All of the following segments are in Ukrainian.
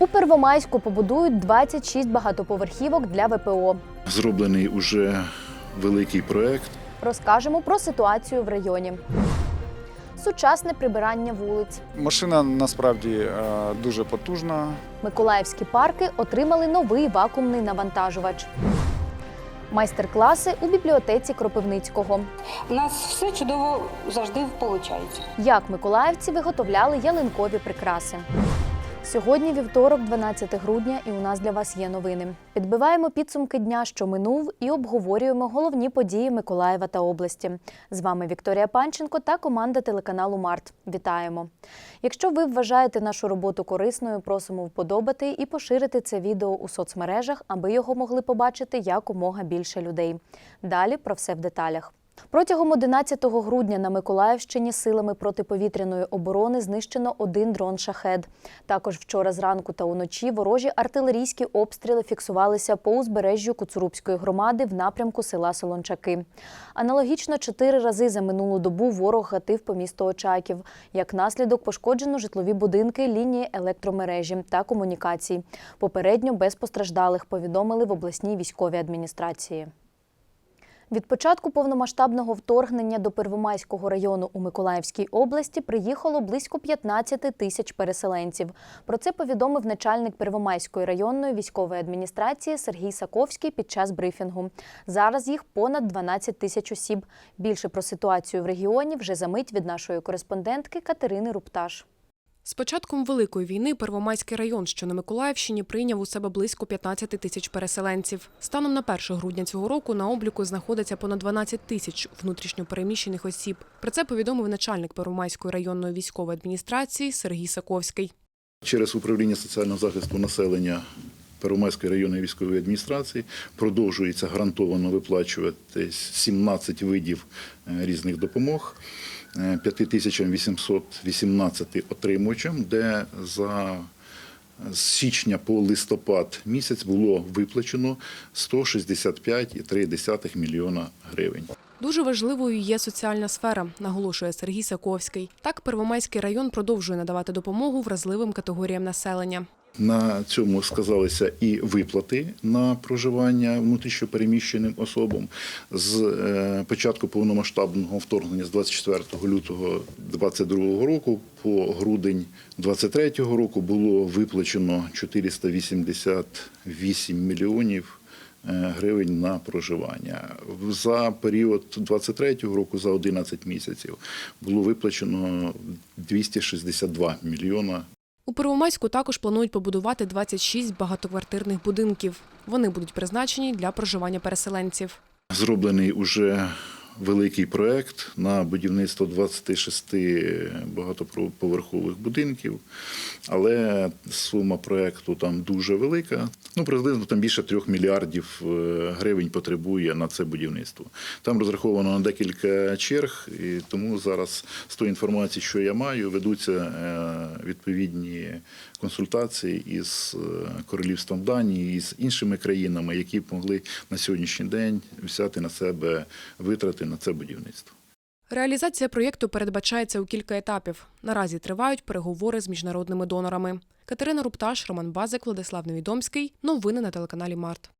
У Первомайську побудують 26 багатоповерхівок для ВПО. Зроблений уже великий проект. Розкажемо про ситуацію в районі. Сучасне прибирання вулиць. Машина насправді е, дуже потужна. Миколаївські парки отримали новий вакуумний навантажувач. Майстер-класи у бібліотеці Кропивницького. У нас все чудово завжди виходить. Як миколаївці виготовляли ялинкові прикраси. Сьогодні вівторок, 12 грудня, і у нас для вас є новини. Підбиваємо підсумки дня, що минув, і обговорюємо головні події Миколаєва та області. З вами Вікторія Панченко та команда телеканалу Март. Вітаємо! Якщо ви вважаєте нашу роботу корисною, просимо вподобати і поширити це відео у соцмережах, аби його могли побачити якомога більше людей. Далі про все в деталях. Протягом 11 грудня на Миколаївщині силами протиповітряної оборони знищено один дрон шахед. Також вчора зранку та уночі ворожі артилерійські обстріли фіксувалися по узбережжю Куцурубської громади в напрямку села Солончаки. Аналогічно чотири рази за минулу добу ворог гатив по місту Очаків. Як наслідок пошкоджено житлові будинки, лінії електромережі та комунікацій. Попередньо без постраждалих повідомили в обласній військовій адміністрації. Від початку повномасштабного вторгнення до Первомайського району у Миколаївській області приїхало близько 15 тисяч переселенців. Про це повідомив начальник Первомайської районної військової адміністрації Сергій Саковський під час брифінгу. Зараз їх понад 12 тисяч осіб. Більше про ситуацію в регіоні вже за мить від нашої кореспондентки Катерини Рупташ. З початком Великої війни Первомайський район, що на Миколаївщині, прийняв у себе близько 15 тисяч переселенців. Станом на 1 грудня цього року на обліку знаходиться понад 12 тисяч внутрішньопереміщених осіб. Про це повідомив начальник Первомайської районної військової адміністрації Сергій Саковський. Через управління соціального захисту населення Первомайської районної військової адміністрації продовжується гарантовано виплачувати 17 видів е, різних допомог. Е, 5818 отримувачам, де за з січня по листопад місяць було виплачено 165,3 мільйона гривень. Дуже важливою є соціальна сфера, наголошує Сергій Саковський. Так, Первомайський район продовжує надавати допомогу вразливим категоріям населення. На цьому сказалися і виплати на проживання внутрішньопереміщеним особам. З е, початку повномасштабного вторгнення з 24 лютого 2022 року по грудень 2023 року було виплачено 488 мільйонів е, гривень на проживання. За період 23 року, за 11 місяців, було виплачено 262 мільйона У Первомайську також планують побудувати 26 багатоквартирних будинків. Вони будуть призначені для проживання переселенців. Зроблений уже великий проект на будівництво 26 багатоповерхових будинків, але сума проекту там дуже велика. Ну, приблизно там більше трьох мільярдів е, гривень потребує на це будівництво. Там розраховано на декілька черг, і тому зараз з тої інформації, що я маю, ведуться е, відповідні консультації із е, королівством Данії і з іншими країнами, які б могли на сьогоднішній день взяти на себе витрати на це будівництво. Реалізація проєкту передбачається у кілька етапів. Наразі тривають переговори з міжнародними донорами. Катерина Рупташ, Роман Базик, Владислав Невідомський. Новини на телеканалі Март.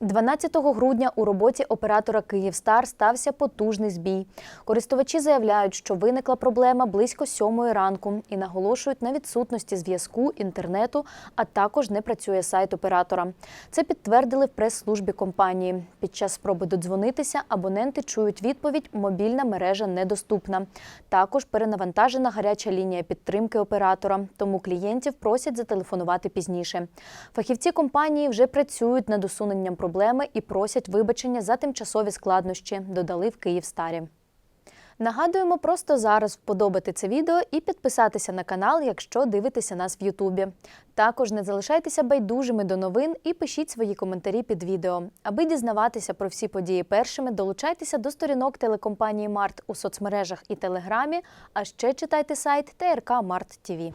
12 грудня у роботі оператора Київстар стався потужний збій. Користувачі заявляють, що виникла проблема близько сьомої ранку і наголошують на відсутності зв'язку, інтернету, а також не працює сайт оператора. Це підтвердили в прес-службі компанії. Під час спроби додзвонитися абоненти чують відповідь мобільна мережа недоступна. Також перенавантажена гаряча лінія підтримки оператора, тому клієнтів просять зателефонувати пізніше. Фахівці компанії вже працюють над усуненням проблеми і просять вибачення за тимчасові складнощі, додали в Київстарі. Нагадуємо просто зараз вподобати це відео і підписатися на канал, якщо дивитеся нас в Ютубі. Також не залишайтеся байдужими до новин і пишіть свої коментарі під відео. Аби дізнаватися про всі події першими, долучайтеся до сторінок телекомпанії Март у соцмережах і Телеграмі, а ще читайте сайт ТРК Март ТІВІ.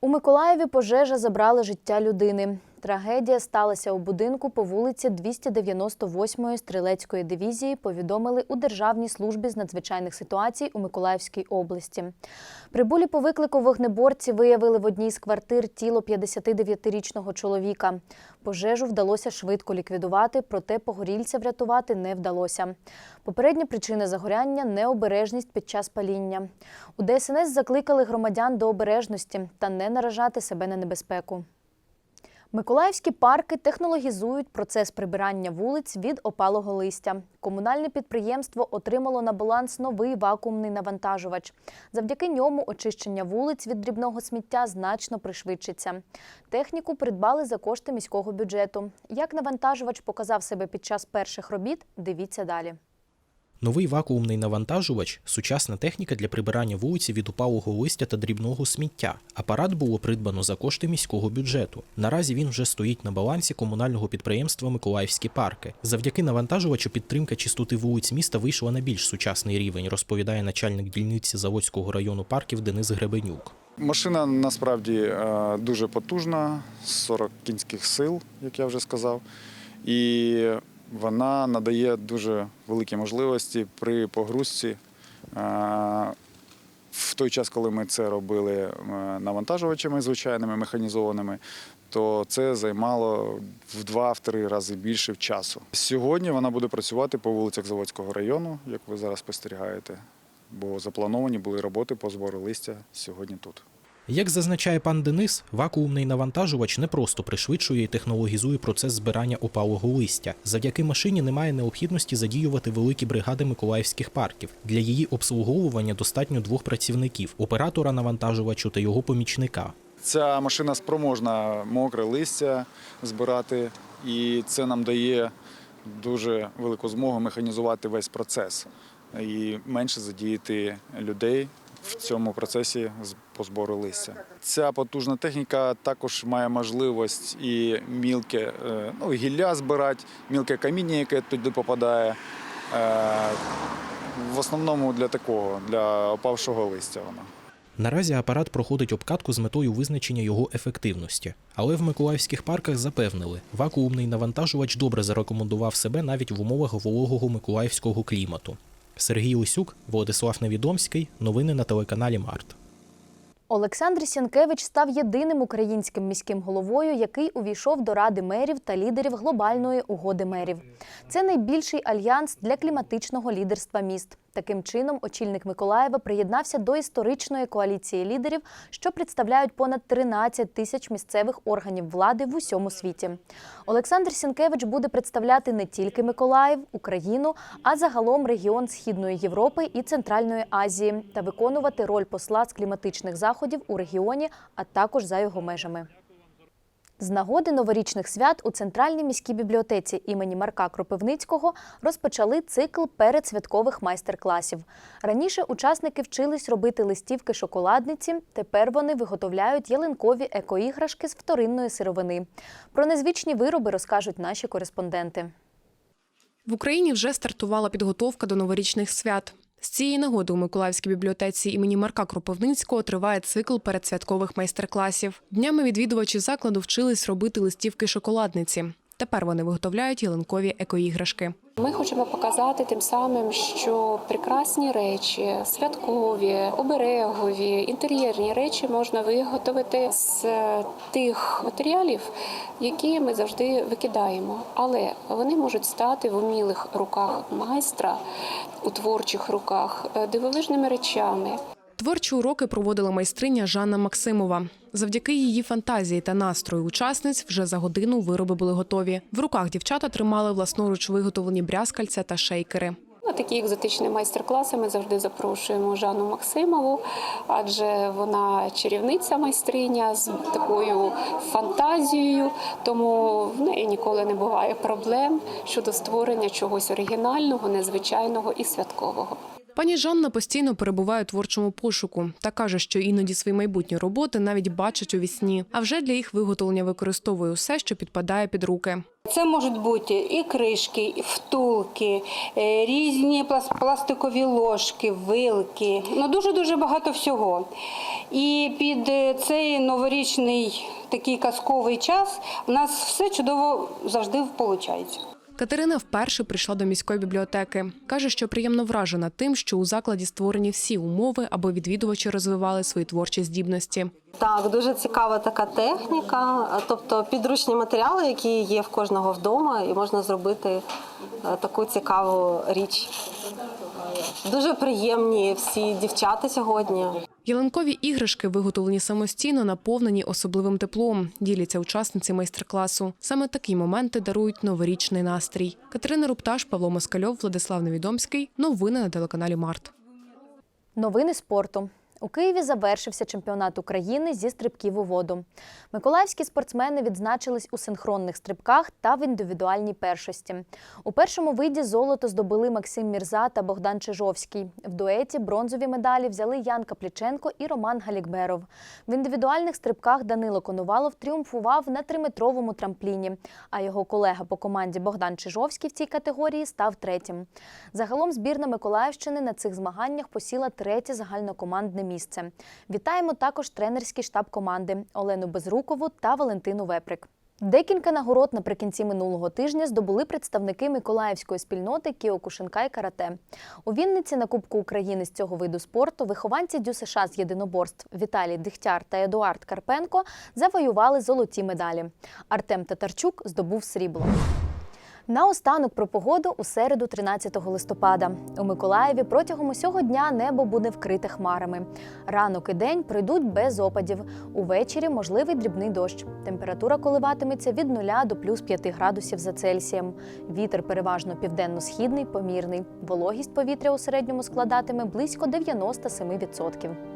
У Миколаєві пожежа забрала життя людини. Трагедія сталася у будинку по вулиці 298-ї стрілецької дивізії. Повідомили у Державній службі з надзвичайних ситуацій у Миколаївській області. Прибулі по виклику вогнеборці виявили в одній з квартир тіло 59-річного чоловіка. Пожежу вдалося швидко ліквідувати, проте погорільця врятувати не вдалося. Попередня причина загоряння необережність під час паління. У ДСНС закликали громадян до обережності та не наражати себе на небезпеку. Миколаївські парки технологізують процес прибирання вулиць від опалого листя. Комунальне підприємство отримало на баланс новий вакуумний навантажувач. Завдяки ньому очищення вулиць від дрібного сміття значно пришвидшиться. Техніку придбали за кошти міського бюджету. Як навантажувач показав себе під час перших робіт, дивіться далі. Новий вакуумний навантажувач сучасна техніка для прибирання вулиці від упалого листя та дрібного сміття. Апарат було придбано за кошти міського бюджету. Наразі він вже стоїть на балансі комунального підприємства Миколаївські парки. Завдяки навантажувачу підтримка чистоти вулиць міста вийшла на більш сучасний рівень, розповідає начальник дільниці Заводського району парків Денис Гребенюк. Машина насправді е, дуже потужна, 40 кінських сил, як я вже сказав. І вона надає дуже великі можливості при погрузці. Е, В той час, коли ми це робили е, навантажувачами звичайними механізованими, то це займало в два-три рази більше часу. Сьогодні вона буде працювати по вулицях Заводського району, як ви зараз спостерігаєте, бо заплановані були роботи по збору листя сьогодні тут. Як зазначає пан Денис, вакуумний навантажувач не просто пришвидшує і технологізує процес збирання опалого листя. Завдяки машині немає необхідності задіювати великі бригади миколаївських парків. Для її обслуговування достатньо двох працівників оператора навантажувачу та його помічника. Ця машина спроможна мокре листя збирати, і це нам дає дуже велику змогу механізувати весь процес і менше задіяти людей в цьому процесі по збору листя. Ця потужна техніка також має можливість і мілке е, ну, гілля збирати, мілке каміння, яке туди попадає. Е, В основному для такого, для опавшого листя вона. Наразі апарат проходить обкатку з метою визначення його ефективності. Але в миколаївських парках запевнили, вакуумний навантажувач добре зарекомендував себе навіть в умовах вологого миколаївського клімату. Сергій Усюк, Владислав Невідомський. Новини на телеканалі Март. Олександр Сянкевич став єдиним українським міським головою, який увійшов до Ради мерів та лідерів глобальної угоди мерів. Це найбільший альянс для кліматичного лідерства міст. Таким чином, очільник Миколаєва приєднався до історичної коаліції лідерів, що представляють понад 13 тисяч місцевих органів влади в усьому світі. Олександр Сінкевич буде представляти не тільки Миколаїв, Україну, а загалом регіон Східної Європи і Центральної Азії та виконувати роль посла з кліматичних заходів у регіоні, а також за його межами. З нагоди новорічних свят у центральній міській бібліотеці імені Марка Кропивницького розпочали цикл передсвяткових майстер-класів. Раніше учасники вчились робити листівки шоколадниці. Тепер вони виготовляють ялинкові екоіграшки з вторинної сировини. Про незвичні вироби розкажуть наші кореспонденти. В Україні вже стартувала підготовка до новорічних свят. З цієї нагоди у Миколаївській бібліотеці імені Марка Кропивницького триває цикл передсвяткових майстер-класів. Днями відвідувачі закладу вчились робити листівки шоколадниці. Тепер вони виготовляють ялинкові екоіграшки. Ми хочемо показати тим самим, що прекрасні речі, святкові, оберегові, інтер'єрні речі можна виготовити з тих матеріалів, які ми завжди викидаємо. Але вони можуть стати в умілих руках майстра, у творчих руках, е, дивовижними речами. Творчі уроки проводила майстриня Жанна Максимова. Завдяки її фантазії та настрою учасниць вже за годину вироби були готові. В руках дівчата тримали власноруч виготовлені брязкальця та шейкери. На такі екзотичні майстер-класи ми завжди запрошуємо Жанну Максимову, адже вона чарівниця майстриня з такою фантазією, тому в неї ніколи не буває проблем щодо створення чогось оригінального, незвичайного і святкового. Пані Жанна постійно перебуває у творчому пошуку та каже, що іноді свої майбутні роботи навіть бачить у вісні. А вже для їх виготовлення використовує усе, що підпадає під руки. Це можуть бути і кришки, і втулки, е, різні пластикові ложки, вилки. Ну дуже дуже багато всього. І під е, цей новорічний такий казковий час у нас все чудово завжди виходить. Катерина вперше прийшла до міської бібліотеки. Каже, що приємно вражена тим, що у закладі створені всі умови, аби відвідувачі розвивали свої творчі здібності. Так, дуже цікава така техніка, тобто підручні матеріали, які є в кожного вдома, і можна зробити е, таку цікаву річ. Дуже приємні всі дівчата сьогодні. Ялинкові іграшки, виготовлені самостійно, наповнені особливим теплом. Діляться учасниці майстер-класу. Саме такі моменти дарують новорічний настрій. Катерина Рупташ, Павло Москальов, Владислав Невідомський. Новини на телеканалі Март. Новини спорту. У Києві завершився чемпіонат України зі стрибків у воду. Миколаївські спортсмени відзначились у синхронних стрибках та в індивідуальній першості. У першому виді золото здобули Максим Мірза та Богдан Чижовський. В дуеті бронзові медалі взяли Ян Капліченко і Роман Галікберов. В індивідуальних стрибках Данило Коновалов тріумфував на триметровому трампліні, а його колега по команді Богдан Чижовський в цій категорії став третім. Загалом збірна Миколаївщини на цих змаганнях посіла третє загальнокомандне місце. Вітаємо також тренерський штаб команди Олену Безрукову та Валентину Веприк. Декілька нагород наприкінці минулого тижня здобули представники миколаївської спільноти Кіокушинкай карате. У Вінниці на Кубку України з цього виду спорту вихованці ДЮСШ з єдиноборств Віталій Дихтяр та Едуард Карпенко завоювали золоті медалі. Артем Татарчук здобув срібло. Наостанок про погоду у середу, 13 листопада. У Миколаєві протягом усього дня небо буде вкрите хмарами. Ранок і день пройдуть без опадів. Увечері можливий дрібний дощ. Температура коливатиметься від 0 до плюс 5 градусів за Цельсієм. Вітер переважно південно-східний, помірний. Вологість повітря у середньому складатиме близько 97%.